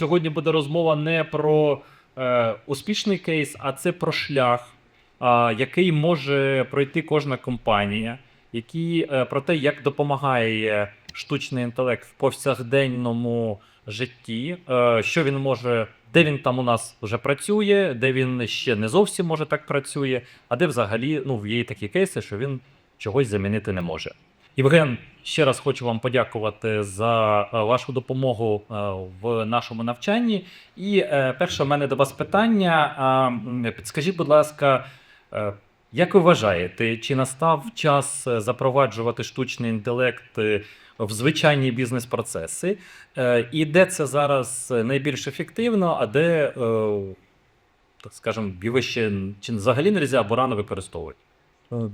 Сьогодні буде розмова не про е, успішний кейс, а це про шлях, а, який може пройти кожна компанія, який, е, про те, як допомагає штучний інтелект в повсякденному житті, е, що він може, де він там у нас вже працює, де він ще не зовсім може так працює, а де взагалі ну, є такі кейси, що він чогось замінити не може. Євген, ще раз хочу вам подякувати за е, вашу допомогу е, в нашому навчанні. І е, перше в мене до вас питання. Підскажіть, будь ласка, як ви вважаєте, чи настав час запроваджувати штучний інтелект в звичайні бізнес-процеси? І де це зараз найбільш ефективно, а де, так його чи взагалі не або рано використовувати?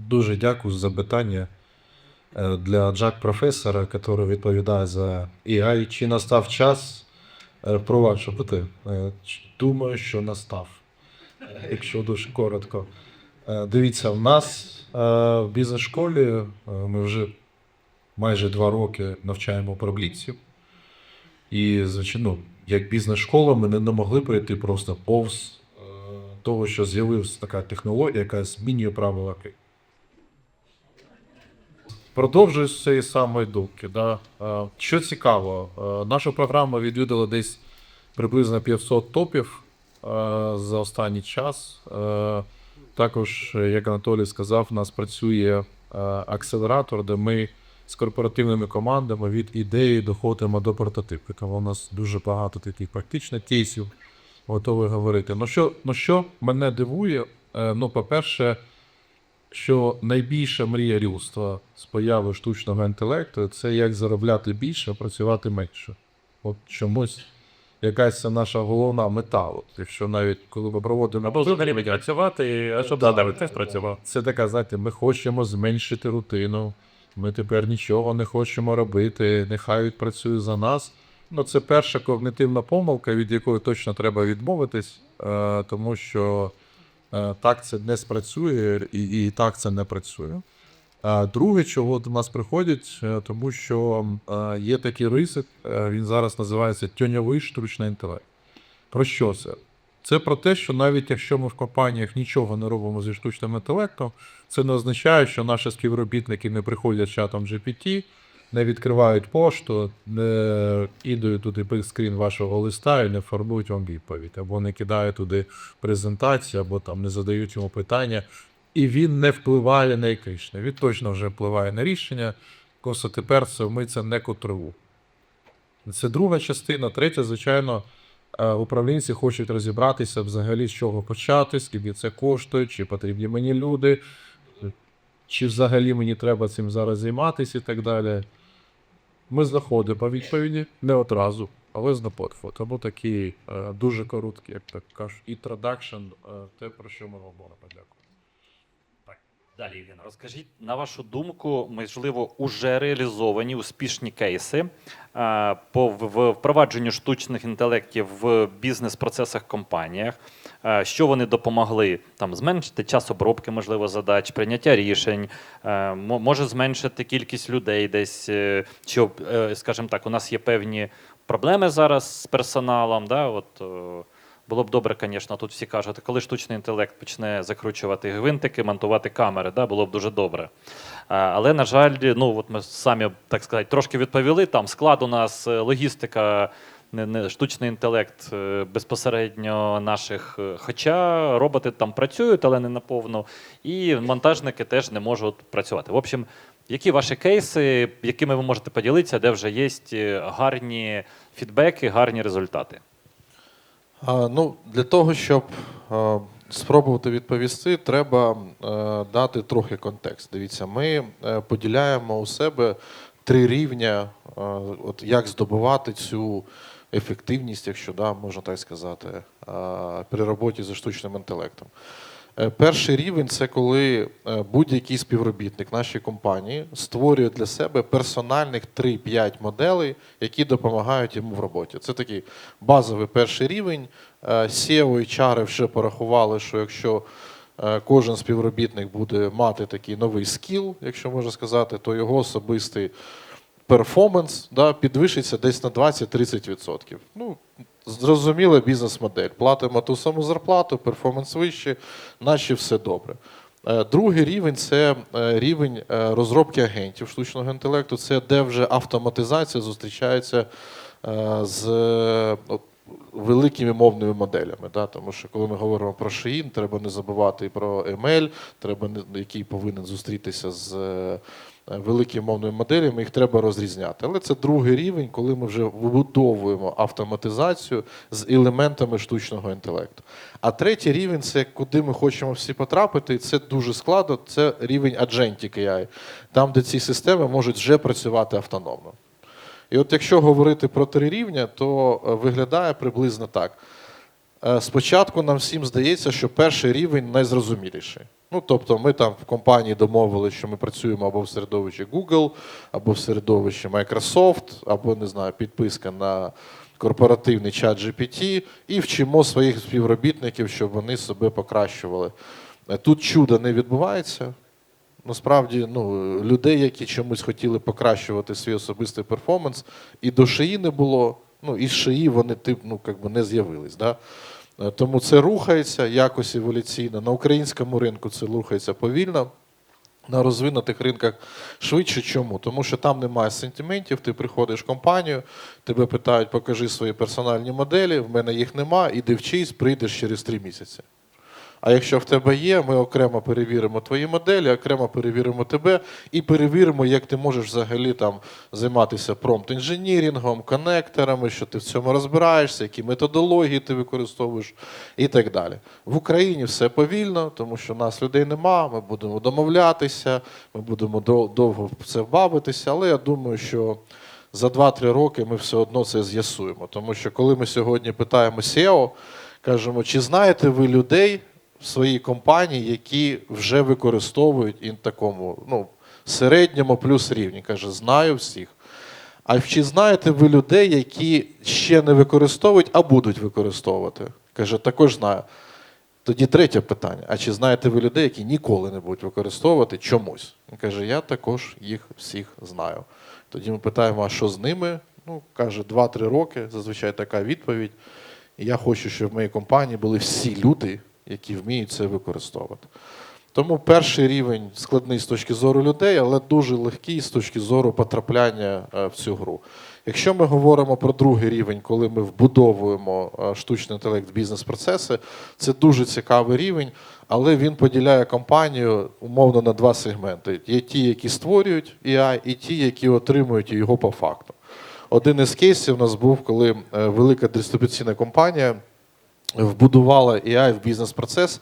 Дуже дякую за питання для Джак професора, який відповідає за AI. Чи настав час Е, про вашу питання? Е, Думаю, що настав, Е, якщо дуже коротко. Е, Дивіться, в нас е, в бізнес-школі е, ми вже майже два роки навчаємо пробліців. І, звичайно, як бізнес-школа, ми не могли пройти просто повз е, того, що з'явилася така технологія, яка змінює правила гри. Продовжую з цієї самої думки. Да. Що цікаво, наша програма відвідала десь приблизно 500 топів за останній час. Також, як Анатолій сказав, у нас працює акселератор, де ми з корпоративними командами від ідеї доходимо до прототипу. Тому у нас дуже багато таких практичних кейсів готові говорити. Ну що, ну що мене дивує? Е, Ну, по-перше, що найбільша мрія людства з появи штучного інтелекту це як заробляти більше, а працювати менше. От чомусь якась це наша головна мета. От, якщо навіть коли ми проводимо Або взагалі працювати, а щоб Да, да, теж працював. це така, знаєте, ми хочемо зменшити рутину. Ми тепер нічого не хочемо робити, нехай працює за нас. Ну, це перша когнитивна помилка, від якої точно треба відмовитись, е, тому що так це не спрацює і, і так це не працює. А друге, чого до нас приходять, е, тому що е, є такий ризик, е, він зараз називається тьоньовий штучний інтелект. Про що це? Це про те, що навіть якщо ми в компаніях нічого не робимо зі штучним інтелектом, це не означає, що наші співробітники не приходять чатом GPT, не відкривають пошту, не кидають туди скрін вашого листа і не формують вам відповідь, або не кидають туди презентацію, або там не задають йому питання. І він не впливає на якийсь. Він точно вже впливає на рішення. Просто тепер це ми це не контролюємо. Це друга частина. Третя, звичайно, е, управлінці хочуть розібратися взагалі, з чого почати, скільки це коштує, чи потрібні мені люди, чи взагалі мені треба цим зараз займатися і так далі. Ми знаходимо відповіді не одразу, але знаходимо. Тому такий е, дуже короткий, як так кажуть, інтродакшн, е, те, про що ми говоримо. Дякую. Далі, Євгена, розкажіть, на вашу думку, можливо, уже реалізовані успішні кейси е, по впровадженню штучних інтелектів в бізнес-процесах компаніях, е, що вони допомогли там зменшити час обробки, можливо, задач, прийняття рішень, е, може зменшити кількість людей десь, е, скажімо так, у нас є певні проблеми зараз з персоналом. Да, от, було б добре, звісно, тут всі кажуть, коли штучний інтелект почне закручувати гвинтики, монтувати камери, да, було б дуже добре. Але, на жаль, ну от ми самі, так сказати, трошки відповіли. Там склад у нас е, логістика, штучний інтелект е, безпосередньо наших. е, Хоча роботи там працюють, але не наповну. І монтажники теж не можуть працювати. В общем, які ваші кейси, якими ви можете поділитися, де вже є гарні фідбеки, гарні результати? Ну, для того, щоб спробувати відповісти, треба дати трохи контекст. Дивіться, ми е, поділяємо у себе три рівня, от як здобувати цю ефективність, якщо да, можна так сказати, при роботі зі штучним інтелектом. Е, Перший рівень це коли е, будь-який співробітник нашої компанії створює для себе персональних 3-5 моделей, які допомагають йому в роботі. Це такий базовий перший рівень. Е, SEO і чари вже порахували, що якщо кожен співробітник буде мати такий новий скіл, якщо можна сказати, то його особистий перформанс да, підвищиться десь на 20-30%. Ну, зрозуміла бізнес-модель. Платимо ту саму зарплату, перформанс вищий, наче все добре. Е, Другий рівень це е, рівень е, розробки агентів штучного інтелекту. Це де вже автоматизація зустрічається з е, великими мовними моделями. Да? Тому що коли ми говоримо про Shein, треба не забувати і про ML, треба який повинен зустрітися з е, великими мовними моделями, їх треба розрізняти. Але це другий рівень, коли ми вже вибудовуємо автоматизацію з елементами штучного інтелекту. А третій рівень це куди ми хочемо всі потрапити, і це дуже складно. Це рівень Agentic AI, там, де ці системи можуть вже працювати автономно. І от якщо говорити про три рівня, то е, виглядає приблизно так. Е, Спочатку нам всім здається, що перший рівень найзрозуміліший. Ну, тобто, ми там в компанії домовилися, що ми працюємо або в середовищі Google, або в середовищі Microsoft, або не знаю, підписка на корпоративний чат GPT, і вчимо своїх співробітників, щоб вони себе покращували. Е, Тут чудо не відбувається. Насправді, ну, людей, які чомусь хотіли покращувати свій особистий перформанс, і до шиї не було, ну і шиї вони тип, ну, как би не з'явились. Да? Е, Тому це рухається якось еволюційно. На українському ринку це рухається повільно. На розвинутих ринках швидше. Чому? Тому що там немає сентиментів, ти приходиш в компанію, тебе питають, покажи свої персональні моделі, в мене їх нема, іди вчись, прийдеш через три місяці. А якщо в тебе є, ми окремо перевіримо твої моделі, окремо перевіримо тебе і перевіримо, як ти можеш взагалі там займатися промпт-інженірингом, коннекторами, що ти в цьому розбираєшся, які методології ти використовуєш і так далі. В Україні все повільно, тому що нас людей нема, ми будемо домовлятися, ми будемо довго в це бавитися, але я думаю, що за 2-3 роки ми все одно це з'ясуємо. Тому що коли ми сьогодні питаємо SEO, кажемо, чи знаєте ви людей своїй компанії, які вже використовують і такому ну, середньому плюс рівні? Каже, знаю всіх. А чи знаєте ви людей, які ще не використовують, а будуть використовувати? Каже, також знаю. Тоді третє питання: а чи знаєте ви людей, які ніколи не будуть використовувати чомусь? Він каже, я також їх всіх знаю. Тоді ми питаємо, а що з ними? Ну, каже, 2-3 роки, зазвичай така відповідь. Я хочу, щоб в моїй компанії були всі люди, які вміють це використовувати. Тому перший рівень складний з точки зору людей, але дуже легкий з точки зору потрапляння е, в цю гру. Якщо ми говоримо про другий рівень, коли ми вбудовуємо е, штучний інтелект в бізнес-процеси, це дуже цікавий рівень, але він поділяє компанію умовно на два сегменти: є ті, які створюють AI, і ті, які отримують його по факту. Один із кейсів у нас був, коли е, велика дистрибуційна компанія вбудувала AI в бізнес-процес,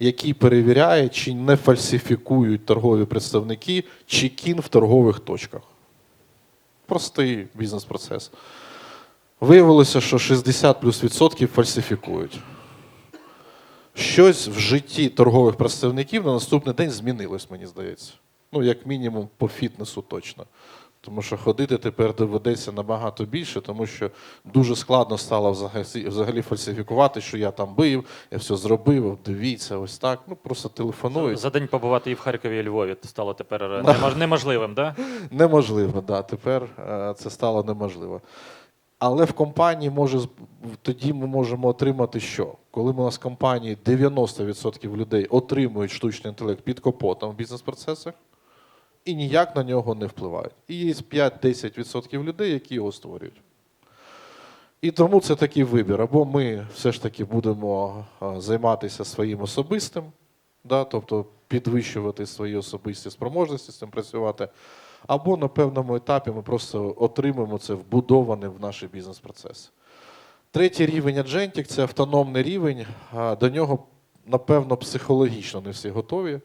який перевіряє, чи не фальсифікують торгові представники чекін в торгових точках. Простий бізнес-процес. Виявилося, що 60 плюс відсотків фальсифікують. Щось в житті торгових представників на наступний день змінилось, мені здається. Ну, як мінімум, по фітнесу точно. Тому що ходити тепер доведеться набагато більше, тому що дуже складно стало взагалі, взагалі фальсифікувати, що я там бив, я все зробив, дивіться, ось так. Ну просто телефонують. За день побувати і в Харкові, і Львові стало тепер е, немож- неможливим, да? Неможливо, да. Тепер е, це стало неможливо. Але в компанії може тоді ми можемо отримати що? Коли у нас в компанії 90% людей отримують штучний інтелект під капотом в бізнес-процесах і ніяк на нього не впливають. І є 5-10% людей, які його створюють. І тому це такий вибір. Або ми все ж таки будемо займатися своїм особистим, да, тобто підвищувати свої особисті спроможності з цим працювати. Або на певному етапі ми просто отримаємо це вбудоване в наші бізнес-процеси. Третій рівень Agentic – це автономний рівень. До нього, напевно, психологічно не всі готові,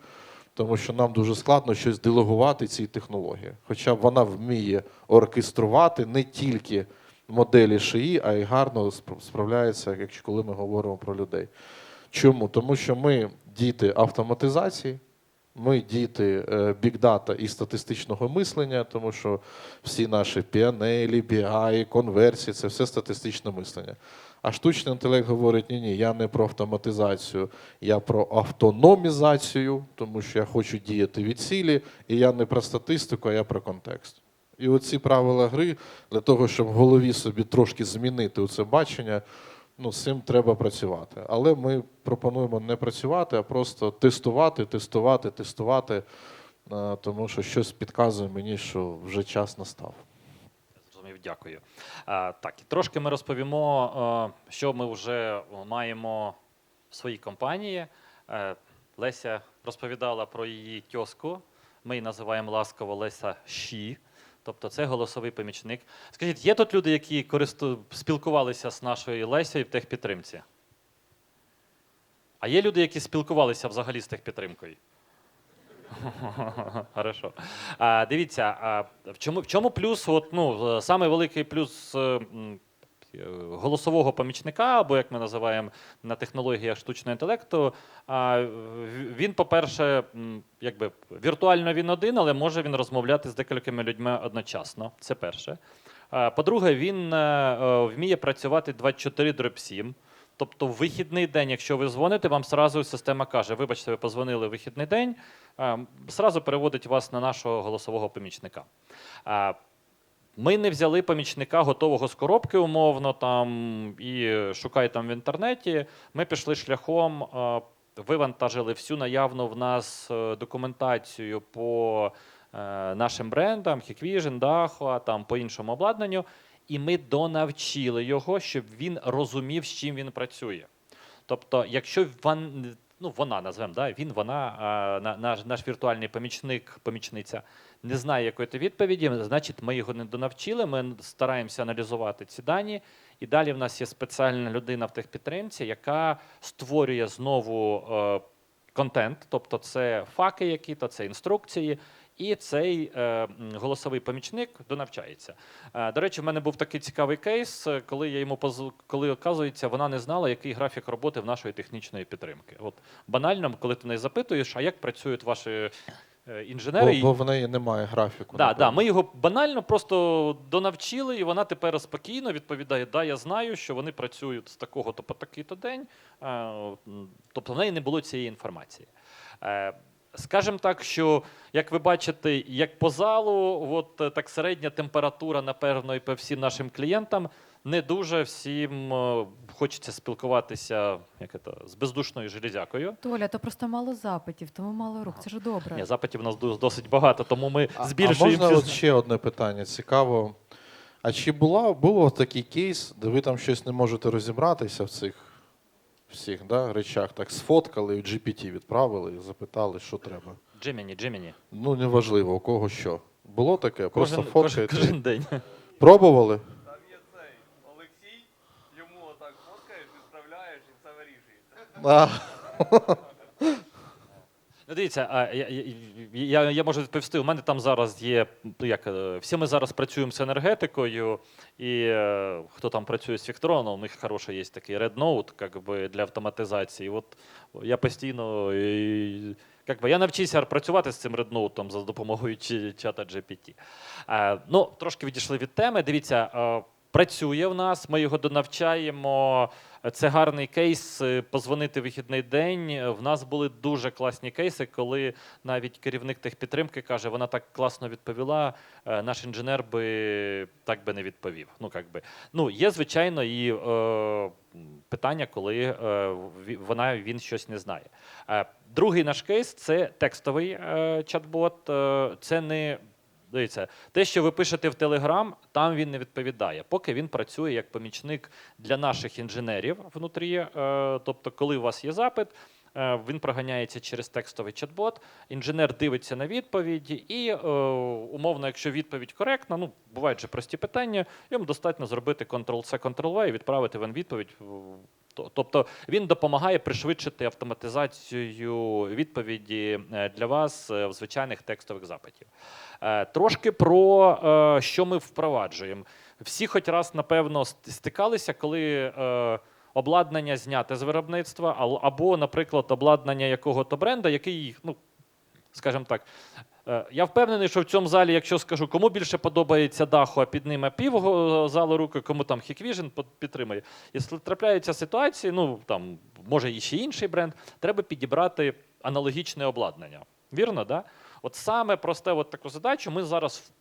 тому що нам дуже складно щось делегувати цій технології. Хоча вона вміє оркеструвати не тільки моделі шиї, а й гарно справляється, якщо коли ми говоримо про людей. Чому? Тому що ми діти автоматизації, ми діти е, бікдата і статистичного мислення, тому що всі наші PNL, BI, конверсії це все статистичне мислення. А штучний інтелект говорить: ні, ні, я не про автоматизацію, я про автономізацію, тому що я хочу діяти від цілі, і я не про статистику, а я про контекст. І оці правила гри для того, щоб в голові собі трошки змінити це бачення, ну, з цим треба працювати. Але ми пропонуємо не працювати, а просто тестувати, тестувати, тестувати, е, тому що щось підказує мені, що вже час настав. Дякую. Так, трошки ми розповімо, що ми вже маємо в своїй компанії. Е, Леся розповідала про її тьоску. Ми її називаємо ласково Леся Ші. Тобто це голосовий помічник. Скажіть, є тут люди, які користу... спілкувалися з нашою Лесею в техпідтримці? А є люди, які спілкувалися взагалі з техпідтримкою? Хорошо. А, дивіться, а в чому, в чому плюс? От, ну, е, саме великий плюс е, е, голосового помічника, або як ми називаємо на технологіях штучного інтелекту. Він, по-перше, якби віртуально він один, але може він розмовляти з декількома людьми одночасно. Це перше. По-друге, він вміє працювати 24 дроб 7. Тобто, в вихідний день, якщо ви дзвоните, вам сразу система каже: вибачте, ви позвонили в вихідний день, е, сразу переводить вас на нашого голосового помічника. Е, Ми не взяли помічника готового з коробки, умовно, там і шукай там в інтернеті. Ми пішли шляхом, е, вивантажили всю наявну в нас е, документацію по е, нашим брендам, Hikvision, Dahua, там по іншому обладнанню. І ми донавчили його, щоб він розумів, з чим він працює. Тобто, якщо вон, ну, вона назвемо, да, він, вона, а, на- наш, наш віртуальний помічник, помічниця не знає якої то відповіді, значить, ми його не донавчили, ми стараємося аналізувати ці дані. І далі в нас є спеціальна людина в техпідтримці, яка створює знову е, контент, тобто це факи, які-то, це інструкції. І цей е, голосовий помічник донавчається. Е, до речі, в мене був такий цікавий кейс, е, коли я йому поз... коли оказується, вона не знала, який графік роботи в нашої технічної підтримки. От банально, коли ти неї запитуєш, а як працюють ваші е, Бо, бо в неї немає графіку. Да, да, ми його банально просто донавчили, і вона тепер спокійно відповідає: да, я знаю, що вони працюють з такого-то по такий-то день. Тобто в неї не було цієї інформації. Скажемо так, що як ви бачите, як по залу, от е, так середня температура, напевно, і по всім нашим клієнтам не дуже всім е, хочеться спілкуватися як це, з бездушною железякою. Толя, то просто мало запитів, тому мало рук. Це ж добре. Ні, запитів у нас досить багато, тому ми А- збільшуємо. А можна цю- от ще одне питання? Цікаво. А чи була, було такий кейс, де ви там щось не можете розібратися в цих всіх да, речах? Так сфоткали, в GPT відправили і запитали, що треба. Джиміні, Джиміні. Ну, неважливо, у кого що. Було таке? Просто Кожен, кожен, фоткаєте. кожен день. Пробували? Там є цей Олексій, йому отак фоткаєш, відправляєш і це вирішується. А, Ну, дивіться, я, я, я, я можу відповісти. У мене там зараз є. ну, Як, е, всі ми зараз працюємо з енергетикою, і е, хто там працює з Віктроном, у них хороший є такий Red Note, как би, для автоматизації. От я постійно. Як би, я навчився працювати з цим Red Note за допомогою чата GPT. Е, ну, трошки відійшли від теми. Дивіться, працює в нас, ми його донавчаємо. Це гарний кейс. е, Позвонити в вихідний день. В нас були дуже класні кейси, коли навіть керівник техпідтримки каже, вона так класно відповіла. е, Наш інженер би так би не відповів. Ну, як би. ну є звичайно і е, питання, коли е, вона він щось не знає. Е, другий наш кейс це текстовий е, чат-бот. Е, це не Дивіться, те, що ви пишете в Telegram, там він не відповідає, поки він працює як помічник для наших інженерів внутрі. Е, тобто, коли у вас є запит, е, він проганяється через текстовий чат-бот, інженер дивиться на відповідь, і е, умовно, якщо відповідь коректна, ну бувають же прості питання, йому достатньо зробити Ctrl-C, Ctrl-V і відправити вам відповідь. В- то- Тобто він допомагає пришвидшити автоматизацію відповіді е, для вас е, в звичайних текстових запитів. Е, Трошки про що ми впроваджуємо. Всі хоч раз, напевно, стикалися, коли обладнання зняте з виробництва, або, наприклад, обладнання якого-то бренда, який, ну, скажімо так, я впевнений, що в цьому залі, якщо скажу, кому більше подобається даху, а підніме пів го- залу руки, кому там под- підтримує. Якщо трапляються ситуації, ну там може і ще інший бренд, треба підібрати аналогічне обладнання. Вірно, да? От саме просте от таку задачу ми зараз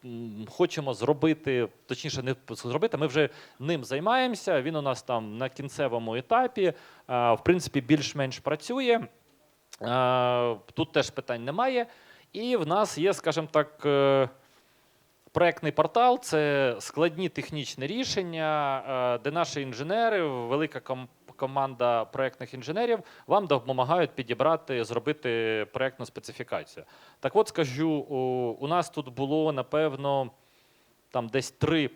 хочемо зробити, точніше, не зробити, ми вже ним займаємося. Він у нас там на кінцевому етапі, в принципі, більш-менш працює. Тут теж питань немає. І в нас є, скажімо так, е, проектний портал це складні технічні рішення, е, де наші інженери, велика команда проектних інженерів вам допомагають підібрати, зробити проектну специфікацію. Так от скажу, у, нас тут було напевно там десь три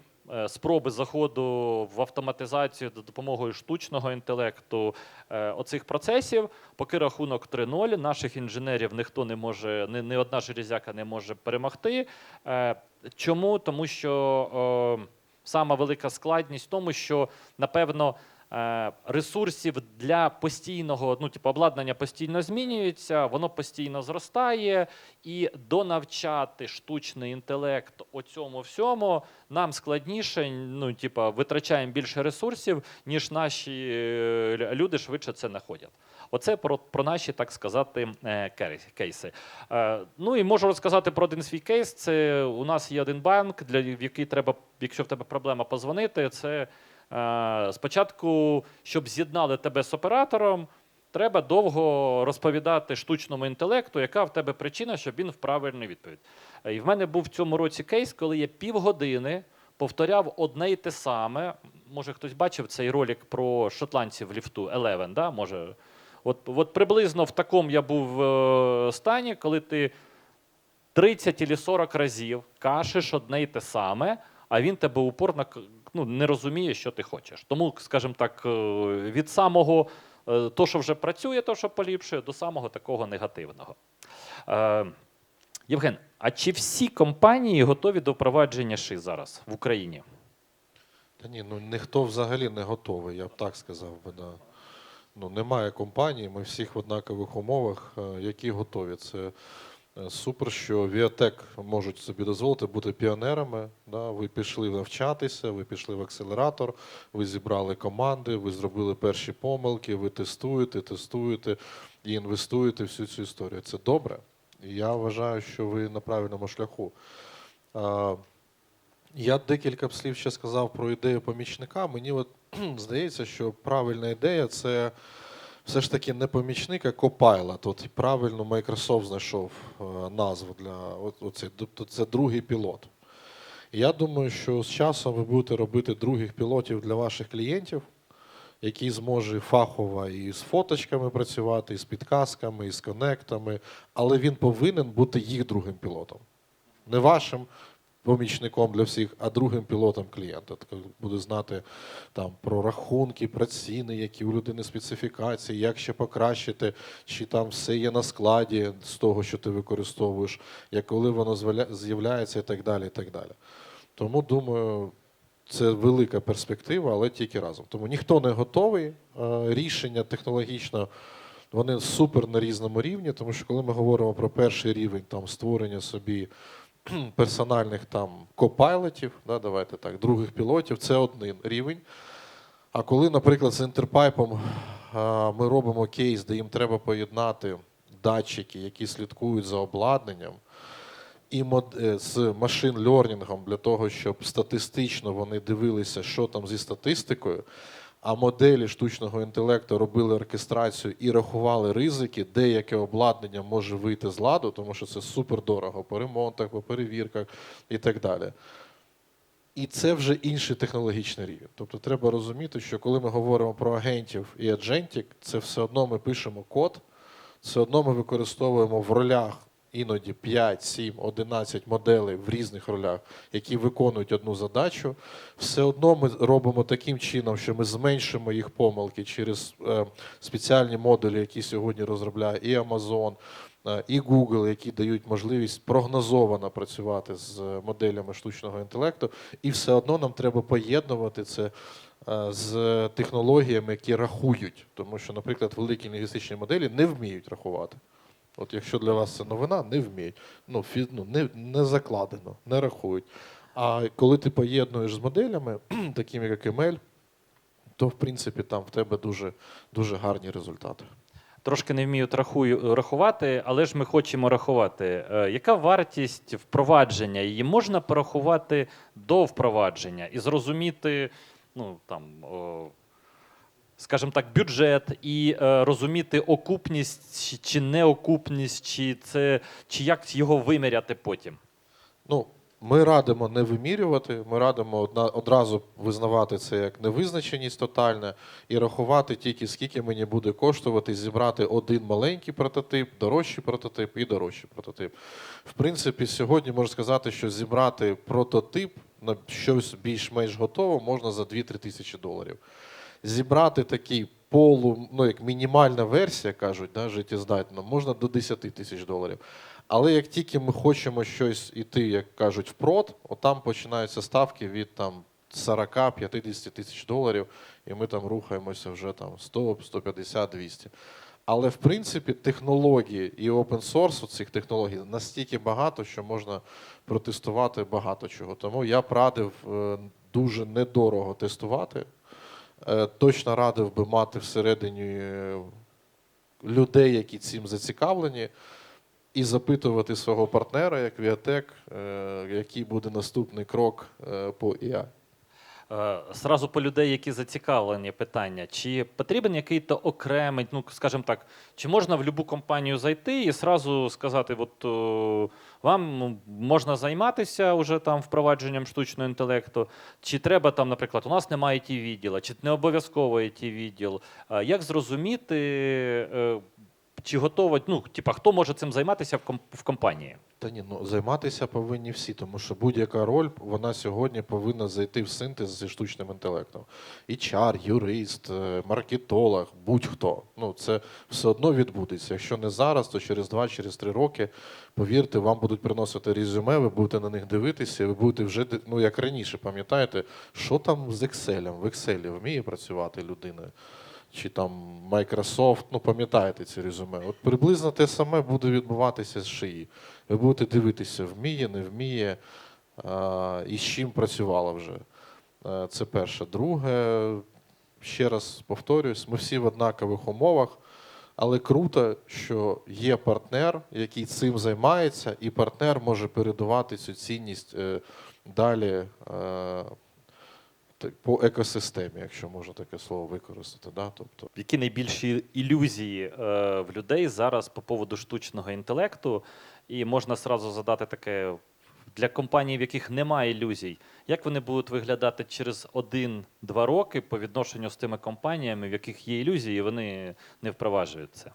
спроби заходу в автоматизацію за допомогою штучного інтелекту е, оцих процесів. Поки рахунок 3-0, наших інженерів ніхто не може, ні, одна железяка не може перемогти. Е, Чому? Тому що е, сама велика складність в тому, що напевно. Е, Ресурсів для постійного, ну типу, обладнання постійно змінюється, воно постійно зростає, і донавчати штучний інтелект о цьому всьому нам складніше. Ну, типу, витрачаємо більше ресурсів, ніж наші е, люди швидше це знаходять. Оце про, про наші, так сказати, е, кейси. Ну і можу розказати про один свій кейс. Це у нас є один банк, для в який треба, якщо в тебе проблема, позвонити. Це спочатку, щоб з'єднали тебе з оператором. Треба довго розповідати штучному інтелекту, яка в тебе причина, щоб він в правильну відповідь. Е, І в мене був в цьому році кейс, коли я півгодини повторяв одне й те саме. Може, хтось бачив цей ролик про шотландців ліфту Eleven, да? Може, от, от приблизно в такому я був е, стані, коли ти 30 чи 40 разів кашеш одне й те саме, а він тебе упорно ну, не розуміє, що ти хочеш. Тому, скажімо так, е, від самого е, то, що вже працює, то, що поліпшує, до самого такого негативного. Е, Євген, а чи всі компанії готові до впровадження ШИ зараз в Україні? Та ні, ну ніхто взагалі не готовий, я б так сказав. Ну, немає компанії, ми всіх в однакових умовах, які готові. Це супер, що Віатек можуть собі дозволити бути піонерами. Да. Ви пішли навчатися, ви пішли в акселератор, ви зібрали команди, ви зробили перші помилки, ви тестуєте, тестуєте і інвестуєте всю цю історію. Це добре. І я вважаю, що ви на правильному шляху. Я декілька слів ще сказав про ідею помічника. Мені от здається, що правильна ідея це все ж таки не помічник, а Copilot. От правильно Microsoft знайшов е, назву для оце, тобто це другий пілот. Я думаю, що з часом ви будете робити других пілотів для ваших клієнтів, який зможе фахово і з фоточками працювати, і з підказками, і з конектами, але він повинен бути їх другим пілотом. Не вашим помічником для всіх, а другим пілотом клієнта. Так, Буде знати там про рахунки, про ціни, які у людини специфікації, як ще покращити, чи там все є на складі з того, що ти використовуєш, як коли воно з'являється і так далі. І так далі. Тому думаю, це велика перспектива, але тільки разом. Тому ніхто не готовий. Е, Рішення технологічно вони супер на різному рівні, тому що коли ми говоримо про перший рівень там створення собі персональних там копайлотів, да, давайте так, других пілотів, це один рівень. А коли, наприклад, з інтерпайпом ми робимо кейс, де їм треба поєднати датчики, які слідкують за обладнанням, і е, з машин лернінгом для того, щоб статистично вони дивилися, що там зі статистикою, а моделі штучного інтелекту робили оркестрацію і рахували ризики, деяке обладнання може вийти з ладу, тому що це супер дорого по ремонтах, по перевірках і так далі. І це вже інший технологічний рівень. Тобто треба розуміти, що коли ми говоримо про агентів і аджентік, це все одно ми пишемо код, все одно ми використовуємо в ролях іноді 5, 7, 11 моделей в різних ролях, які виконують одну задачу. Все одно ми робимо таким чином, що ми зменшимо їх помилки через е, спеціальні модулі, які сьогодні розробляє і Amazon, е, і Google, які дають можливість прогнозовано працювати з моделями штучного інтелекту, і все одно нам треба поєднувати це е, з технологіями, які рахують. Тому що, наприклад, великі лінгвістичні моделі не вміють рахувати. От якщо для вас це новина, не вміють. Ну, фі, ну не, не закладено, не рахують. А коли ти поєднуєш з моделями, такими як ML, то в принципі там в тебе дуже, дуже гарні результати. Трошки не вміють рахую, рахувати, але ж ми хочемо рахувати. Е, яка вартість впровадження? Її можна порахувати до впровадження і зрозуміти, ну там, о, скажімо так, бюджет і е, розуміти окупність чи, неокупність, чи це чи як його виміряти потім. Ну, ми радимо не вимірювати, ми радимо одна, одразу визнавати це як невизначеність тотальна і рахувати тільки скільки мені буде коштувати зібрати один маленький прототип, дорожчий прототип і дорожчий прототип. В принципі, сьогодні можна сказати, що зібрати прототип на щось більш-менш готове можна за 2-3 тисячі доларів. Зібрати такий полу, ну як мінімальна версія, кажуть, да, життєздатна, можна до 10 тисяч доларів. Але як тільки ми хочемо щось іти, як кажуть, впрод, отам починаються ставки від там 40-50 тисяч доларів, і ми там рухаємося вже там 100, 150, 200. Але в принципі технології і source цих технологій настільки багато, що можна протестувати багато чого. Тому я б радив е, дуже недорого тестувати. Е, Точно радив би мати всередині е, людей, які цим зацікавлені, і запитувати свого партнера, як Віатек, е, який буде наступний крок по ІА. Е, Сразу по людей, які зацікавлені питання, чи потрібен який-то окремий, ну скажімо так, чи можна в будь-яку компанію зайти і сразу сказати, от о, вам ну, можна займатися вже там впровадженням штучного інтелекту, чи треба там, наприклад, у нас немає it відділа, чи не обов'язково it відділ. Е, Як зрозуміти, е, чи готова, ну, типа, хто може цим займатися в ком- в компанії? Та ні, ну займатися повинні всі, тому що будь-яка роль вона сьогодні повинна зайти в синтез зі штучним інтелектом. HR, юрист, е, маркетолог, будь-хто. Ну це все одно відбудеться. Якщо не зараз, то через два, через три роки, повірте, вам будуть приносити резюме, ви будете на них дивитися, і ви будете вже ну як раніше, пам'ятаєте, що там з Excel? В Excel вміє працювати людина. Чи там Microsoft, ну пам'ятаєте ці резюме. От приблизно те саме буде відбуватися з шиї. Ви будете дивитися, вміє, не вміє, і з чим працювала вже. Е, Це перше. Друге, ще раз повторюсь, ми всі в однакових умовах, але круто, що є партнер, який цим займається, і партнер може передавати цю цінність е, далі е, по екосистемі, якщо можна таке слово використати. Да? Тобто, Які найбільші ілюзії е, в людей зараз по поводу штучного інтелекту? І можна сразу задати таке для компаній, в яких немає ілюзій, як вони будуть виглядати через один-два роки по відношенню з тими компаніями, в яких є ілюзії, і вони не впроваджують це?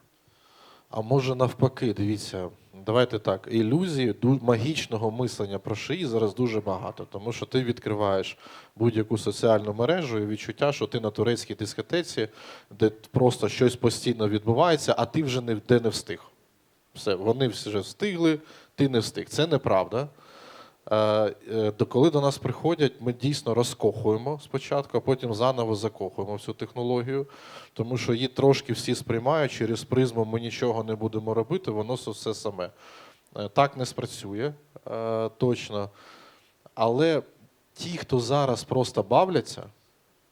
А може навпаки, дивіться, давайте так. Ілюзії магічного мислення про шиї зараз дуже багато, тому що ти відкриваєш будь-яку соціальну мережу і відчуття, що ти на турецькій дискотеці, де просто щось постійно відбувається, а ти вже не, де не встиг. Все, вони вже встигли, ти не встиг. Це неправда. Е, е, коли до нас приходять, ми дійсно розкохуємо спочатку, а потім заново закохуємо всю технологію, тому що її трошки всі сприймають через призму ми нічого не будемо робити, воно все- саме. Е, Так не спрацює точно. Але ті, хто зараз просто бавляться,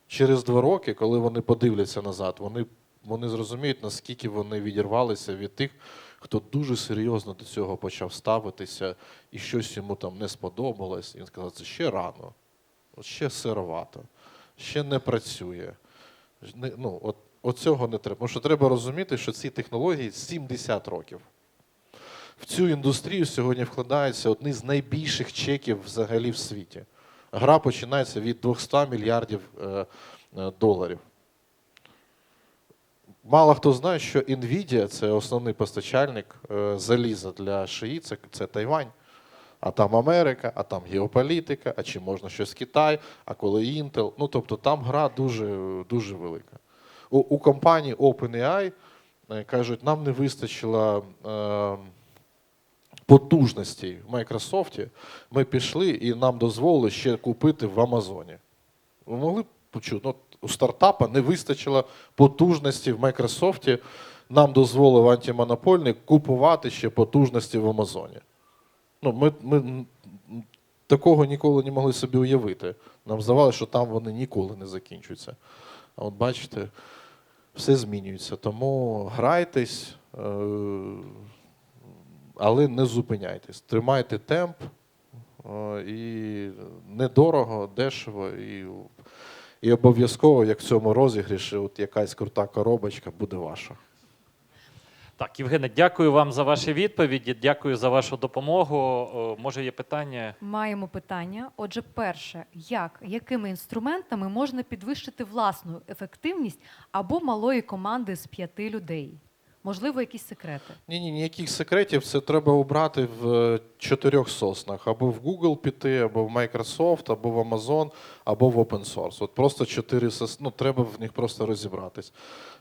через два роки, коли вони подивляться назад, вони, вони зрозуміють, наскільки вони відірвалися від тих, хто дуже серйозно до цього почав ставитися, і щось йому там не сподобалось. Він сказав, це ще рано, ще сировато, ще не працює. Не, ну, от, от цього не треба. Тому що треба розуміти, що ці технології 70 років. В цю індустрію сьогодні вкладається одні з найбільших чеків взагалі в світі. Гра починається від 200 мільярдів е, е, доларів. Мало хто знає, що Nvidia це основний постачальник е, заліза для шиї, це, це Тайвань. А там Америка, а там геополітика, а чи можна щось Китай, а коли Intel. Ну тобто там гра дуже, дуже велика. У, у компанії OpenAI е, кажуть, нам не вистачило е, потужностей в Microsoft. Ми пішли і нам дозволили ще купити в Амазоні. Ви могли б почути? Ну, у стартапа не вистачило потужності в Microsoft. Нам дозволив антимонопольник купувати ще потужності в Амазоні. Ну, ми, ми такого ніколи не могли собі уявити. Нам здавалося, що там вони ніколи не закінчуються. А от бачите, все змінюється. Тому грайтесь, е, але не зупиняйтесь. Тримайте темп е, і недорого, дешево і. І обов'язково, як в цьому розігріші, от якась крута коробочка буде ваша. Так, Євгене, дякую вам за ваші відповіді. Дякую за вашу допомогу. О, Може, є питання? Маємо питання. Отже, перше, як, якими інструментами можна підвищити власну ефективність або малої команди з п'яти людей? Можливо, якісь секрети. Ні, ні, ніяких секретів. Це треба обрати в е, чотирьох соснах: або в Google піти, або в Microsoft, або в Amazon, або в Open Source. От просто чотири сос... ну, треба в них просто розібратись.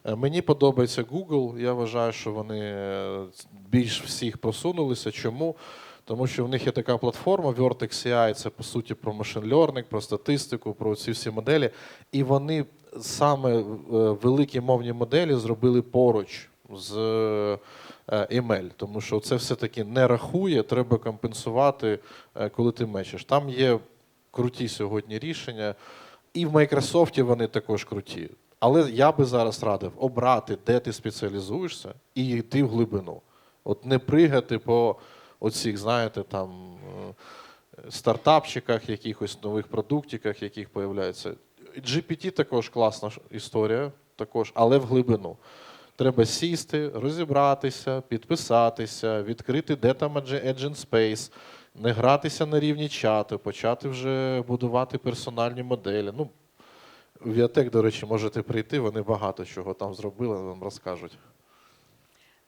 Е, Мені подобається Google. Я вважаю, що вони е, більш всіх просунулися. Чому? Тому що в них є така платформа Vertex AI, це по суті про machine learning, про статистику, про ці всі моделі. І вони саме великі мовні моделі зробили поруч з е, ML, тому що це все-таки не рахує, треба компенсувати, е, коли ти мечеш. Там є круті сьогодні рішення, і в Microsoft вони також круті. Але я би зараз радив обрати, де ти спеціалізуєшся, і йти в глибину. От не пригати по оцих, знаєте, там е, стартапчиках, якихось нових продуктиках, яких появляються. GPT також класна історія, також, але в глибину. Треба сісти, розібратися, підписатися, відкрити там Agent Space, не гратися на рівні чату, почати вже будувати персональні моделі. Ну, Віатек, до речі, можете прийти, вони багато чого там зробили, вам розкажуть.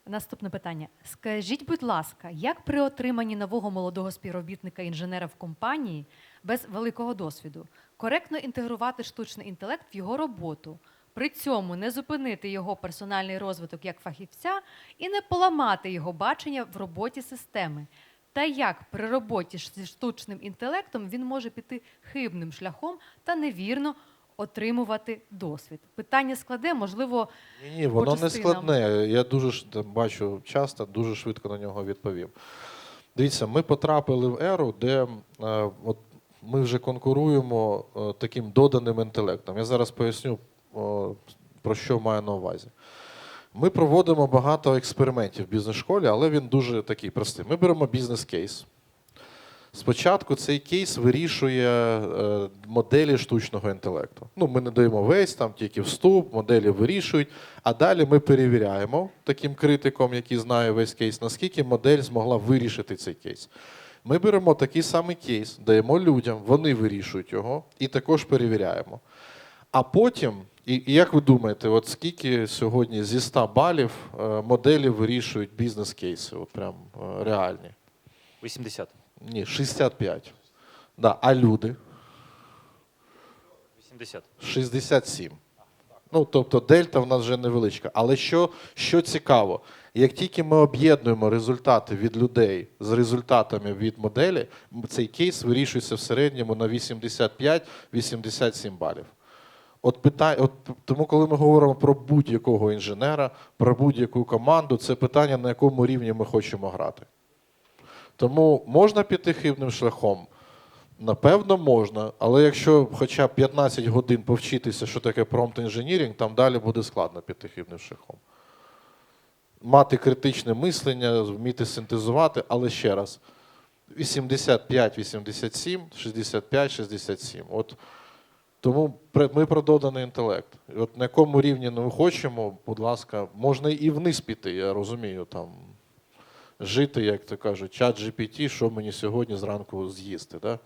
Наступне питання. Скажіть, будь ласка, як при отриманні нового молодого співробітника інженера в компанії без великого досвіду коректно інтегрувати штучний інтелект в його роботу, при цьому не зупинити його персональний розвиток як фахівця і не поламати його бачення в роботі системи? Та як при роботі зі штучним інтелектом він може піти хибним шляхом та невірно отримувати досвід? Питання складе, можливо, Ні, ні, воно не частинам. складне. Я дуже бачу часто, дуже швидко на нього відповім. Дивіться, ми потрапили в еру, де е, от ми вже конкуруємо е, таким доданим інтелектом. Я зараз поясню, про що маю на увазі. Ми проводимо багато експериментів в бізнес-школі, але він дуже такий простий. Ми беремо бізнес-кейс. Спочатку цей кейс вирішує е, моделі штучного інтелекту. Ну, ми не даємо весь, там тільки вступ, моделі вирішують, а далі ми перевіряємо таким критиком, який знає весь кейс, наскільки модель змогла вирішити цей кейс. Ми беремо такий самий кейс, даємо людям, вони вирішують його і також перевіряємо. А потім, і, і як ви думаєте, от скільки сьогодні зі 100 балів е, моделі вирішують бізнес-кейси, от прям е, реальні? 80. Ні, 65. Да, а люди 80. 67. Ну, тобто дельта в нас вже невеличка. Але що, що цікаво, як тільки ми об'єднуємо результати від людей з результатами від моделі, цей кейс вирішується в середньому на 85-87 балів. От питання, от тому, коли ми говоримо про будь-якого інженера, про будь-яку команду, це питання, на якому рівні ми хочемо грати. Тому можна піти хибним шляхом. Напевно, можна, але якщо хоча б 15 годин повчитися, що таке промпт інженірінг, там далі буде складно піти хибним шляхом. Мати критичне мислення, вміти синтезувати, але ще раз: 85-87, 65-67. От тому ми про доданий інтелект. І От на якому рівні ми хочемо, будь ласка, можна і вниз піти, я розумію, там жити, як то кажуть, чат GPT, що мені сьогодні зранку з'їсти. Да?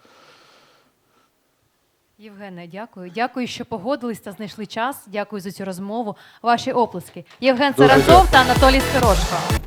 Євгене, дякую. Дякую, що погодились та знайшли час. Дякую за цю розмову. Ваші оплески. Євген Саранцов та Анатолій Сторожко.